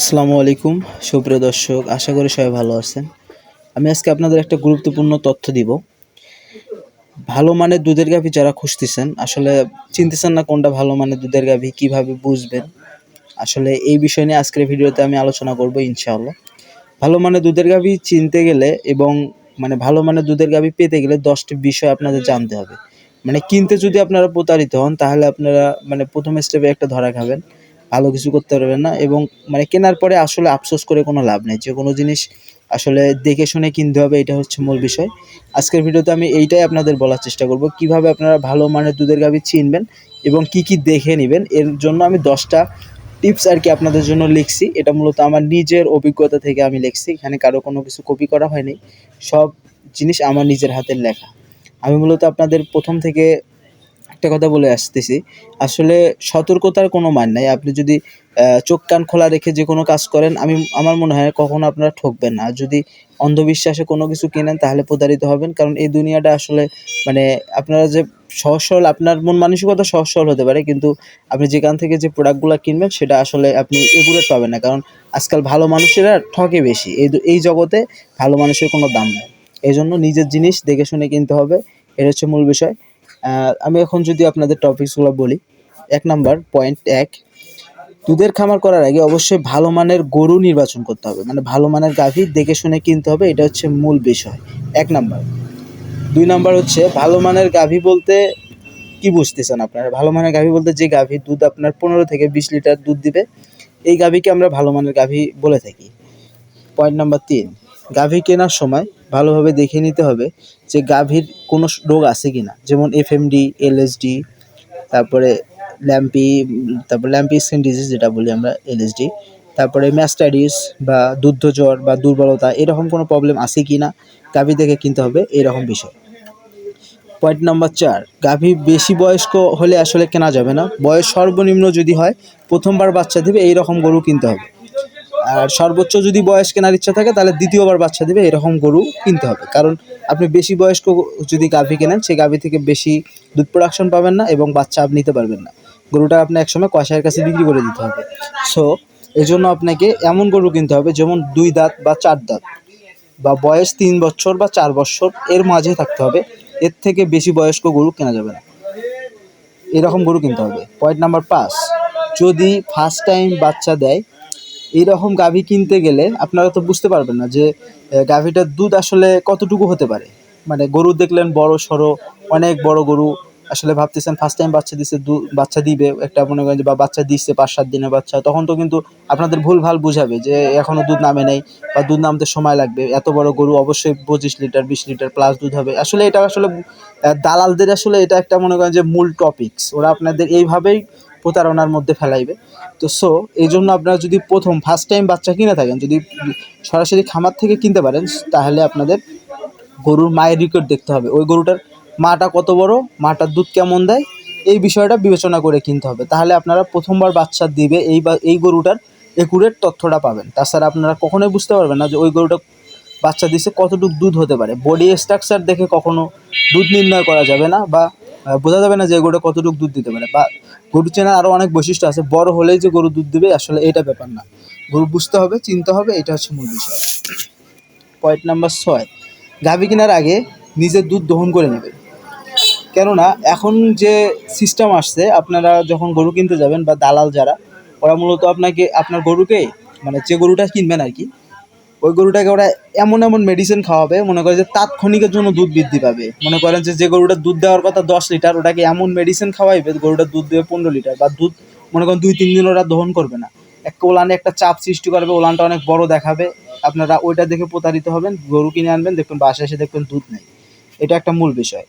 আসসালামু আলাইকুম, সুপ্রিয় দর্শক, আশা করি সবাই ভালো আছেন। আমি আজকে আপনাদের একটা গুরুত্বপূর্ণ তথ্য দিব। ভালো মানের দুধের গাভী যারা খুঁজতেছেন, আসলে চিনতেছেন না কোনটা ভালো মানের দুধের গাভী, কীভাবে বুঝবেন? আসলে এই বিষয় নিয়ে আজকের ভিডিওতে আমি আলোচনা করব ইনশাআল্লাহ। ভালো মানের দুধের গাভী চিনতে গেলে এবং মানে ভালো মানের দুধের গাভী পেতে গেলে দশটি বিষয় আপনাদের জানতে হবে। মানে কিনতে যদি আপনারা প্রতারিত হন, তাহলে আপনারা মানে প্রথম স্টেপে একটা ধরা খাবেন। ভালো কিছু করতে পারবেন না এবং মানে কেনার পরে আসলে আফসোস করে কোনো লাভ নেই। যে কোনো জিনিস আসলে দেখে শুনে কিনতে হবে এটা হচ্ছে মূল বিষয়। আজকের ভিডিওতে আমি এইটাই আপনাদের বলার চেষ্টা করব, কীভাবে আপনারা ভালো মানের দুধের গাভী চিনবেন এবং কি কি দেখে নেবেন। এর জন্য আমি দশটা টিপস আর কি আপনাদের জন্য লিখছি। এটা মূলত আমার নিজের অভিজ্ঞতা থেকে আমি লিখছি। এখানে কারও কোনো কিছু কপি করা হয়নি। সব জিনিস আমার নিজের হাতের লেখা। আমি মূলত আপনাদের প্রথম থেকে একটা কথা বলে আসতেছি। আসলে সতর্কতার কোনো মান নাই। আপনি যদি চোখ কান খোলা রেখে যে কোনো কাজ করেন, আমি, আমার মনে হয় কখনো আপনারা ঠকবেন না। যদি অন্ধবিশ্বাসে কোনো কিছু কেনেন, তাহলে প্রতারিত হবেন। কারণ এই দুনিয়াটা আসলে মানে আপনারা যে সহজ সরল, আপনার মন মানসিকতা সহজ সরল হতে পারে, কিন্তু আপনি যেখান থেকে যে প্রোডাক্টগুলো কিনবেন, সেটা আসলে আপনি এগুলো পাবেন না। কারণ আজকাল ভালো মানুষেরা ঠকে বেশি। এই এই জগতে ভালো মানুষের কোনো দাম নেই। এই জন্য নিজের জিনিস দেখে শুনে কিনতে হবে। এটা হচ্ছে মূল বিষয়। আমি এখন যদি আপনাদের টপিকসগুলো বলি, এক নাম্বার পয়েন্ট এক, দুধের খামার করার আগে অবশ্যই ভালো মানের গরু নির্বাচন করতে হবে। মানে ভালো মানের গাভী দেখে শুনে কিনতে হবে, এটা হচ্ছে মূল বিষয়। এক নাম্বার দুই নাম্বার হচ্ছে ভালো মানের গাভী বলতে কি বুঝতেছেন আপনারা? ভালো মানের গাভী বলতে যে গাভী দুধ আপনার পনেরো থেকে বিশ লিটার দুধ দিবে, এই গাভীকে আমরা ভালো মানের গাভী বলে থাকি। পয়েন্ট নাম্বার তিন। গাভী কেনার সময় ভালোভাবে দেখে নিতে হবে যে গাভীর কোনো রোগ আছে কিনা। যেমন এফ এম এফএমডি এলএসডি তারপরে ল্যাম্পি তারপর ল্যাম্পি স্কিন ডিজিজ যেটা বলি আমরা এলএসডি তারপরে ম্যাস্টাইডিস বা দুগ্ধ জ্বর বা দুর্বলতা এরকম কোনো প্রবলেম আছে কি না গাভী দেখে কিনতে হবে এরকম বিষয়। পয়েন্ট নাম্বার চার, গাভী বেশি বয়স্ক হলে আসলে কেনা যাবে না। বয়স সর্বনিম্ন যদি হয়, প্রথমবার বাচ্চা দেবে এই রকম গরু কিনতে হবে। আর সর্বোচ্চ যদি বয়স কেনার ইচ্ছা থাকে, তাহলে দ্বিতীয়বার বাচ্চা দিবে, এরকম গরু কিনতে হবে। কারণ আপনি বেশি বয়স্ক যদি গাভী কেনেন, সেই গাভী থেকে বেশি দুধ প্রোডাকশন পাবেন না এবং বাচ্চা আপনি নিতে পারবেন না। গরুটা আপনি একসময় কষায়ের কাছে বিক্রি করে দিতে হবে। সো এই জন্য আপনাকে এমন গরু কিনতে হবে, যেমন দুই দাঁত বা চার দাঁত বা বয়স তিন বছর বা চার বছর, এর মাঝে থাকতে হবে। এর থেকে বেশি বয়স্ক গরু কেনা যাবে না। এরকম গরু কিনতে হবে। পয়েন্ট নাম্বার পাঁচ, যদি ফার্স্ট টাইম বাচ্চা দেয় এইরকম গাভী কিনতে গেলে আপনারা তো বুঝতে পারবেন না যে গাভীটার দুধ আসলে কতটুকু হতে পারে। মানে গরু দেখলেন বড় সড়ো অনেক বড় গরু, আসলে ভাবতেছেন ফার্স্ট টাইম বাচ্চা দিচ্ছে দু- বাচ্চা দিবে, একটা মনে করেন যে বা বাচ্চা দিচ্ছে পাঁচ, সাত দিনের বাচ্চা, তখন তো কিন্তু আপনাদের ভুল ভালো বুঝাবে যে এখনও দুধ নামে নেই বা দুধ নামতে সময় লাগবে। এত বড় গরু অবশ্যই পঁচিশ লিটার, বিশ লিটার প্লাস দুধ হবে। আসলে এটা আসলে দালালদের আসলে এটা একটা মনে করেন যে মূল টপিকস ওরা আপনাদের এইভাবেই প্রতারণার মধ্যে ফেলাইবে। তো সো এই জন্য আপনারা যদি প্রথম ফার্স্ট টাইম বাচ্চা কিনে থাকেন, যদি সরাসরি খামার থেকে কিনতে পারেন, তাহলে আপনাদের গরুর মায়ের রেকর্ড দেখতে হবে। ওই গরুটার মাটা কত বড়, মাটার দুধ কেমন দেয়, এই বিষয়টা বিবেচনা করে কিনতে হবে। তাহলে আপনারা প্রথমবার বাচ্চা দিবে, এই বা, এই গরুটার একুরেট তথ্যটা পাবেন। তাছাড়া আপনারা কখনোই বুঝতে পারবেন না যে ওই গরুটা বাচ্চা দিচ্ছে কতটুকু দুধ হতে পারে। বডি স্ট্রাকচার দেখে কখনো দুধ নির্ণয় করা যাবে না বা বোঝা যাবে না যে গরুটা কতটুকু দুধ দিতে পারে। বা গরু চেনার আরও অনেক বৈশিষ্ট্য আছে। বড় হলেই যে গরু দুধ দিবে, আসলে এটা ব্যাপার না। গরু বুঝতে হবে, চিনতে হবে, এটা হচ্ছে মূল বিষয়। পয়েন্ট নাম্বার ছয়, গাভী কেনার আগে নিজের দুধ দহন করে নেবে কেননা, এখন যে সিস্টেম আসছে, আপনারা যখন গরু কিনতে যাবেন, বা দালাল যারা, ওরা মূলত আপনাকে, আপনার গরুকে মানে যে গরুটা কিনবেন আর কি ওই গরুটাকে ওরা এমন এমন মেডিসিন খাওয়াবে, মনে করে যে তাৎক্ষণিকের জন্য দুধ বৃদ্ধি পাবে। মনে করেন যে যে গরুটা দুধ দেওয়ার কথা দশ লিটার ওটাকে এমন মেডিসিন খাওয়াইবে, গরুটা দুধ দেবে পনেরো লিটার বা দুধ, মনে করেন দুই, তিন দিন ওরা দহন করবে না। একটা ওলানে একটা চাপ সৃষ্টি করবে, ওলানটা অনেক বড় দেখাবে। আপনারা ওইটা দেখে প্রতারিত হবেন, গরু কিনে আনবেন, দেখবেন বাসায় এসে দেখবেন দুধ নেই। এটা একটা মূল বিষয়।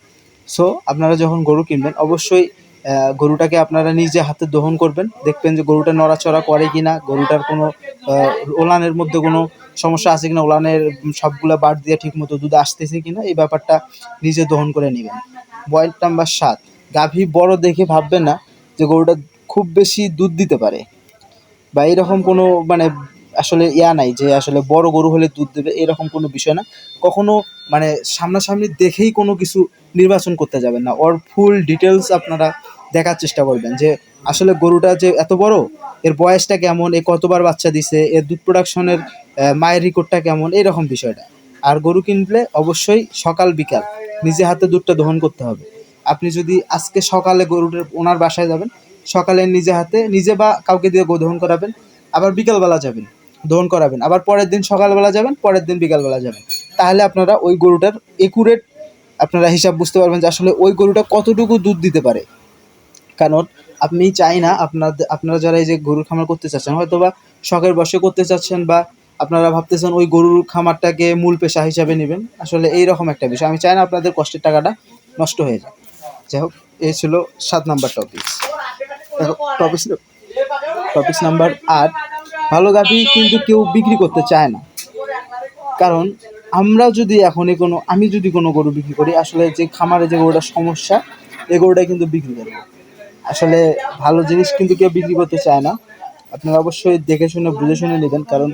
সো আপনারা যখন গরু কিনবেন, অবশ্যই গরুটাকে আপনারা নিজে হাতে দহন করবেন। দেখবেন যে গরুটা নড়াচড়া করে কিনা, গরুটার কোনো ওলানের মধ্যে কোনো সমস্যা আছে কিনা ওলানের সবগুলো বাদ দিয়ে ঠিক মতো দুধ আসতেছে কিনা, এই ব্যাপারটা নিজে দহন করে নেবেন। পয়েন্ট নাম্বার সাত, গাভী বড় দেখে ভাববেন না যে গরুটা খুব বেশি দুধ দিতে পারে। বা এরকম কোনো মানে আসলে ইয়া নাই যে আসলে বড় গরু হলে দুধ দেবে, এরকম কোনো বিষয় না। কখনো মানে সামনাসামনি দেখেই কোনো কিছু নির্বাচন করতে যাবেন না। ওর ফুল ডিটেলস আপনারা দেখার চেষ্টা করবেন যে আসলে গরুটা যে এত বড়, এর বয়সটা কেমন, এ কতবার বাচ্চা দিছে, এর দুধ প্রোডাকশনের মায়ের রেকর্ডটা কেমন, এইরকম বিষয়টা। আর গরু কিনলে অবশ্যই সকাল, বিকাল নিজে হাতে দুধটা দহন করতে হবে। আপনি যদি আজকে সকালে গরুটার, ওনার বাসায় যাবেন, সকালে নিজে হাতে, নিজে বা কাউকে দিয়ে দহন করাবেন, আবার বিকালবেলা যাবেন, দহন করাবেন, আবার পরের দিন সকালবেলা যাবেন, পরের দিন বিকালবেলা যাবেন। তাহলে আপনারা ওই গরুটার একুরেট আপনারা হিসাব বুঝতে পারবেন যে আসলে ওই গরুটা কতটুকু দুধ দিতে পারে। কারণ আপনি চাই না আপনার আপনারা যারা এই যে গরুর খামার করতে চাচ্ছেন হয়তো বা শখের বসে করতে চাচ্ছেন বা আপনারা ভাবতেছেন ওই গরুর খামারটাকে মূল পেশা হিসাবে নেবেন, আসলে এই রকম একটা বিষয়। আমি চাই না আপনাদের কষ্টের টাকাটা নষ্ট হয়ে যায়। যাই হোক এই ছিল সাত নাম্বার টপিক টপিক নাম্বার আট, ভালো গাভি কিন্তু কেউ বিক্রি করতে চায় না। কারণ আমরা যদি এখনই কোনো আমি যদি কোনো গরু বিক্রি করি, আসলে যে খামারে যে গরুটার সমস্যা এই গরুটাই কিন্তু বিক্রি করব। আসলে ভালো জিনিস কিন্তু কেউ বিক্রি করতে চায় না। আপনারা অবশ্যই দেখে শুনে, বুঝে শুনে নেবেন, কারণ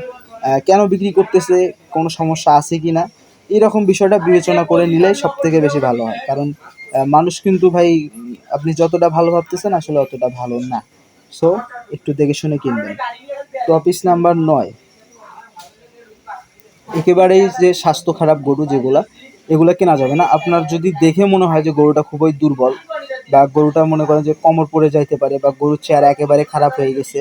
কেন বিক্রি করতেছে, কোনো সমস্যা আছে কি না এরকম বিষয়টা বিবেচনা করে নিলেই সব থেকে বেশি ভালো হয়। কারণ মানুষ কিন্তু ভাই, আপনি যতটা ভালো ভাবতেছেন, আসলে অতটা ভালো না। সো একটু দেখে শুনে কিনবেন। টপিস নাম্বার নয়। একেবারেই যে স্বাস্থ্য খারাপ গরু যেগুলা, এগুলা কেনা যাবে না। আপনার যদি দেখে মনে হয় যে গরুটা খুবই দুর্বল বা গরুটা মনে করেন যে কমর পড়ে যাইতে পারে বা গরুর চেহারা একেবারে খারাপ হয়ে গেছে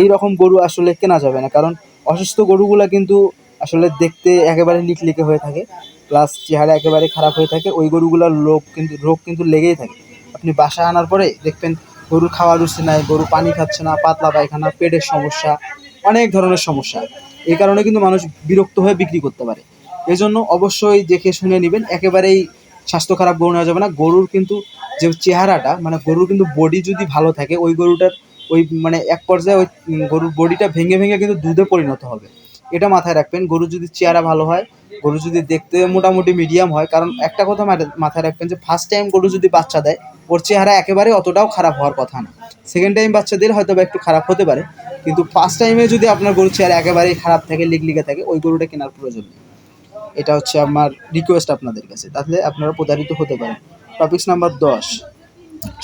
এই রকম গরু আসলে কেনা যাবে না। কারণ অসুস্থ গরুগুলা কিন্তু আসলে দেখতে একেবারে লিকলিকে হয়ে থাকে প্লাস চেহারা একেবারে খারাপ হয়ে থাকে, ওই গরুগুলার রোগ কিন্তু রোগ কিন্তু লেগেই থাকে। আপনি বাসায় আনার পরে দেখবেন গরুর খাওয়া রুচি নাই, গরু পানি খাচ্ছে না, পাতলা পায়খানা, পেটের সমস্যা, অনেক ধরনের সমস্যা। এই কারণে কিন্তু মানুষ বিরক্ত হয়ে বিক্রি করতে পারে। এই জন্য অবশ্যই দেখে শুনে নেবেন, একেবারেই স্বাস্থ্য খারাপ গরু নেওয়া যাবে না। গরুর কিন্তু যে চেহারাটা মানে গরুর কিন্তু বডি যদি ভালো থাকে, ওই গরুটার ওই মানে এক পর্যায়ে ওই গরুর বডিটা ভেঙে ভেঙে কিন্তু দুধে পরিণত হবে। এটা মাথায় রাখবেন, গরু যদি চেহারা ভালো হয়, গরু যদি দেখতে মোটামুটি মিডিয়াম হয়, কারণ একটা কথা মাথা- মাথায় রাখবেন যে ফার্স্ট টাইম গরু যদি বাচ্চা দেয়, ওর চেহারা একেবারে অতটাও খারাপ হওয়ার কথা না। সেকেন্ড টাইম বাচ্চা দিলে হয়তো বা একটু খারাপ হতে পারে, কিন্তু ফার্স্ট টাইমে যদি আপনার গরুর চেহারা একেবারেই খারাপ থাকে, লিগলিগে থাকে, ওই গরুটা কেনার প্রয়োজন নেই। এটা হচ্ছে আমার রিকোয়েস্ট আপনাদের কাছে। তাহলে আপনারা প্রতারিত হতে পারেন। টপিক্স নাম্বার দশ।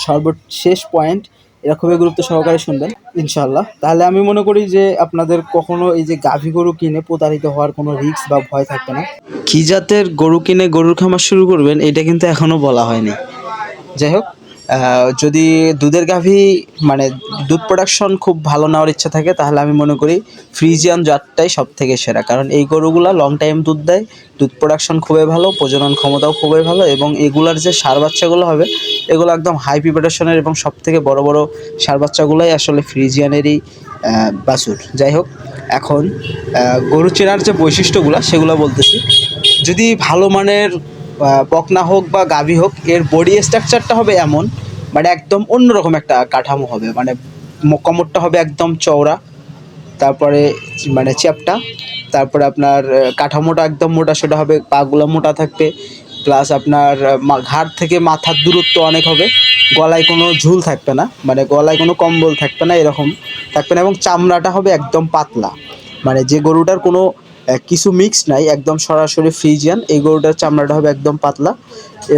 সর্বশেষ পয়েন্ট এটা খুবই গুরুত্ব সহকারে শুনবেন ইনশাল্লাহ তাহলে আমি মনে করি যে আপনাদের কখনো এই যে গাভী গরু কিনে প্রতারিত হওয়ার কোনো রিস্ক বা ভয় থাকবে না। কি জাতের গরু কিনে গরুর খামার শুরু করবেন, এটা কিন্তু এখনও বলা হয়নি। যাই হোক যদি দুধের গাভী মানে দুধ প্রোডাকশন খুব ভালো নেওয়ার ইচ্ছা থাকে, তাহলে আমি মনে করি ফ্রিজিয়ান জাতটাই সব থেকে সেরা। কারণ এই গরুগুলা লং টাইম দুধ দেয়, দুধ প্রোডাকশন খুবই ভালো, প্রজনন ক্ষমতাও খুবই ভালো, এবং এগুলার যে সার বাচ্চাগুলো হবে, এগুলো একদম হাই প্রিপারেশনের এবং সব থেকে বড় বড় সার বাচ্চাগুলোই আসলে ফ্রিজিয়ানেরই বাছুর। যাই হোক, এখন গরু চেনার যে বৈশিষ্ট্যগুলো, সেগুলো বলতেছি। যদি ভালো মানের বকনা হোক বা গাভী হোক, এর বডি স্ট্রাকচারটা হবে এমন মানে একদম অন্যরকম একটা কাঠামো হবে মানে কোমরটা হবে একদম চওড়া, তারপরে মানে চ্যাপটা, তারপরে আপনার কাঠামোটা একদম মোটা সোটা হবে, পাগুলো মোটা থাকবে প্লাস আপনার ঘাড় থেকে মাথার দূরত্ব অনেক হবে, গলায় কোনো ঝুল থাকবে না মানে গলায় কোনো কম্বল থাকবে না, এরকম থাকবে না, এবং চামড়াটা হবে একদম পাতলা মানে যে গরুটার কোনো কিছু মিক্স নাই, একদম সরাসরি ফ্রিজিয়ান এই গরুটার চামড়াটা হবে একদম পাতলা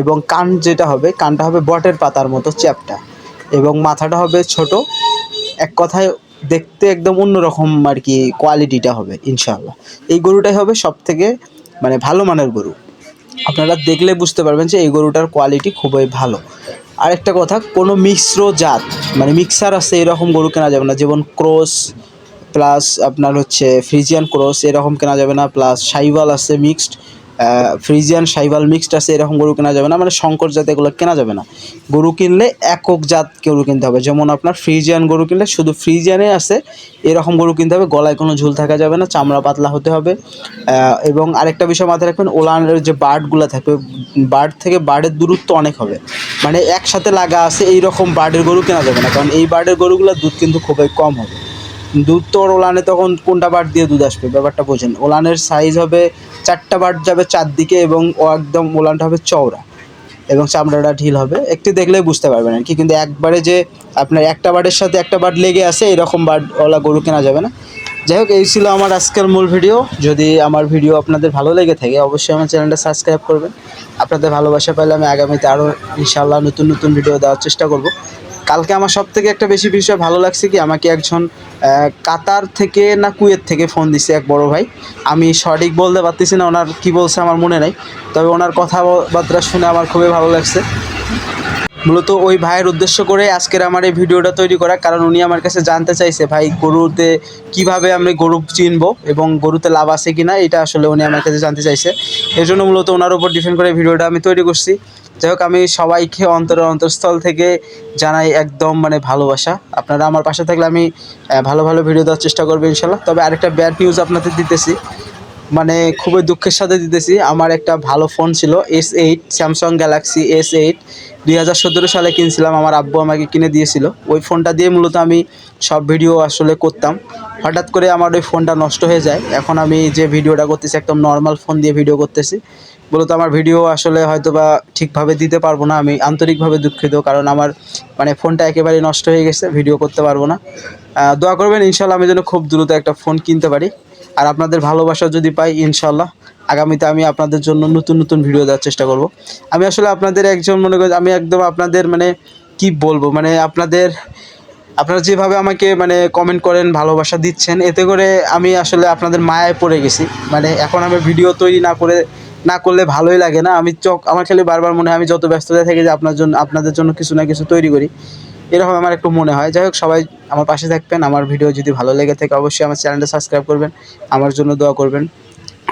এবং কান যেটা হবে, কানটা হবে বটের পাতার মতো চ্যাপটা এবং মাথাটা হবে ছোট। এক কথায় দেখতে একদম অন্যরকম আর কি কোয়ালিটিটা হবে, ইনশাআল্লাহ। এই গরুটাই হবে সব থেকে মানে ভালো মানের গরু। আপনারা দেখলে বুঝতে পারবেন যে এই গরুটার কোয়ালিটি খুবই ভালো। আরেকটা কথা, কোনো মিশ্র জাত মানে মিক্সার আছে এরকম গরু কেনা যাবে না। যেমন ক্রস প্লাস আপনার হচ্ছে ফ্রিজিয়ান ক্রস এরকম কেনা যাবে না প্লাস সাইবাল আছে মিক্সড ফ্রিজিয়ান সাইবাল মিক্সড আছে, এরকম গরু কেনা যাবে না মানে শঙ্কর জাত এগুলো কেনা যাবে না। গরু কিনলে একক জাত গরু কিনতে হবে, যেমন আপনার ফ্রিজিয়ান গরু কিনলে শুধু ফ্রিজিয়ানে আছে, এরকম গরু কিনতে হবে, গলায় কোনো ঝুল থাকা যাবে না, চামড়া পাতলা হতে হবে। এবং আরেকটা বিষয় মাথায় রাখবেন, ওলানের যে বার্ডগুলো থাকবে বার্ড থেকে বার্ডের দূরত্ব অনেক হবে। মানে একসাথে লাগা আছে এই রকম বার্ডের গরু কেনা যাবে না, কারণ এই বার্ডের গরুগুলোর দুধ কিন্তু খুবই কম হবে। দুধ তো ওর ওলানে তখন কোনটা বাট দিয়ে দুধ আসবে? ব্যাপারটা বোঝেন। ওলানের সাইজ হবে চারটা বাট যাবে চারদিকে এবং ও একদম ওলানটা হবে চওড়া এবং চামড়াটা ঢিল হবে। একটু দেখলেই বুঝতে পারবেন আর কি। কিন্তু একবারে যে আপনার একটা বাটের সাথে একটা বাট লেগে আছে, এরকম বাট ওলা গরু কেনা যাবে না। যাই হোক, এই ছিল আমার আজকের মূল ভিডিও। যদি আমার ভিডিও আপনাদের ভালো লেগে থাকে, অবশ্যই আমার চ্যানেলটা সাবস্ক্রাইব করবেন। আপনাদের ভালোবাসা পেলে আমি আগামীতে আরও ইনশাআল্লাহ নতুন নতুন ভিডিও দেওয়ার চেষ্টা করব। কালকে আমার সব থেকে একটা বেশি বিষয় ভালো লাগছে কি, আমাকে একজন কাতার থেকে না কুয়েত থেকে ফোন দিছে এক বড় ভাই। আমি সঠিক বলতে পারতেছি না, ওনার কি বলছে আমার মনে নাই। তবে ওনার কথাবার্তা শুনে আমার খুবই ভালো লাগছে। মূলত ওই ভাইয়ের উদ্দেশ্য করে আজকের আমার এই ভিডিওটা তৈরি করা, কারণ উনি আমার কাছে জানতে চাইছে, ভাই, গরুতে কীভাবে আমি গরু চিনবো এবং গরুতে লাভ আছে কিনা? এটা আসলে উনি আমার কাছে জানতে চাইছে। এর জন্য মূলত ওনার উপর ডিপেন্ড করে ভিডিওটা আমি তৈরি করছি। যাই হোক, আমি সবাইকে অন্তর অন্তরস্থল থেকে জানাই একদম মানে ভালোবাসা। আপনারা আমার পাশে থাকলে আমি ভালো ভালো ভিডিও দেওয়ার চেষ্টা করব ইনশাল্লাহ। তবে আরেকটা ব্যাড নিউজ আপনাদের দিতেছি। মানে খুবই দুঃখের সাথে দিতেছি। আমার একটা ভালো ফোন ছিল S eight Samsung Galaxy S eight দুই হাজার সতেরো সালে কিনছিলাম, আমার আব্বু আমাকে কিনে দিয়েছিল। ওই ফোনটা দিয়ে মূলত আমি সব ভিডিও আসলে করতাম। হঠাৎ করে আমার ওই ফোনটা নষ্ট হয়ে যায়। এখন আমি যে ভিডিওটা করতেছি, একদম নর্মাল ফোন দিয়ে ভিডিও করতেছি। মূলত আমার ভিডিও আসলে হয়তো বা ঠিকভাবে দিতে পারব না, আমি আন্তরিকভাবে দুঃখিত, কারণ আমার মানে ফোনটা একেবারেই নষ্ট হয়ে গেছে, ভিডিও করতে পারব না। দোয়া করবেন ইনশাল্লাহ আমি যেন খুব দ্রুত একটা ফোন কিনতে পারি। আর আপনাদের ভালোবাসা যদি পাই ইনশাল্লাহ আগামীতে আমি আপনাদের জন্য নতুন নতুন ভিডিও দেওয়ার চেষ্টা করব। আমি আসলে আপনাদের একজন, মনে করি আমি একদম আপনাদের মানে কি বলব মানে আপনাদের, আপনারা যেভাবে আমাকে মানে কমেন্ট করেন, ভালোবাসা দিচ্ছেন, এতে করে আমি আসলে আপনাদের মায়ায় পড়ে গেছি। মানে এখন আমি ভিডিও তৈরি না করে না করলে ভালোই লাগে না। আমি চোখ, আমার খেলে বারবার মনে হয় আমি যত ব্যস্ততায় থাকি যে আপনার জন্য, আপনাদের জন্য কিছু না কিছু তৈরি করি। এরকম আমার একটু মনে হয়। যাই হোক, সবাই আমার পাশে থাকবেন। আমার ভিডিও যদি ভালো লেগে থাকে, অবশ্যই আমার চ্যানেলটা সাবস্ক্রাইব করবেন। আমার জন্য দোয়া করবেন।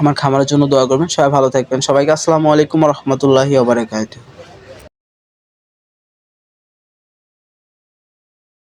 আমার খামারের জন্য দোয়া করবেন। সবাই ভালো থাকবেন। সবাইকে আসসালামু আলাইকুম রহমতুল্লাহি ওবরাকাতুহ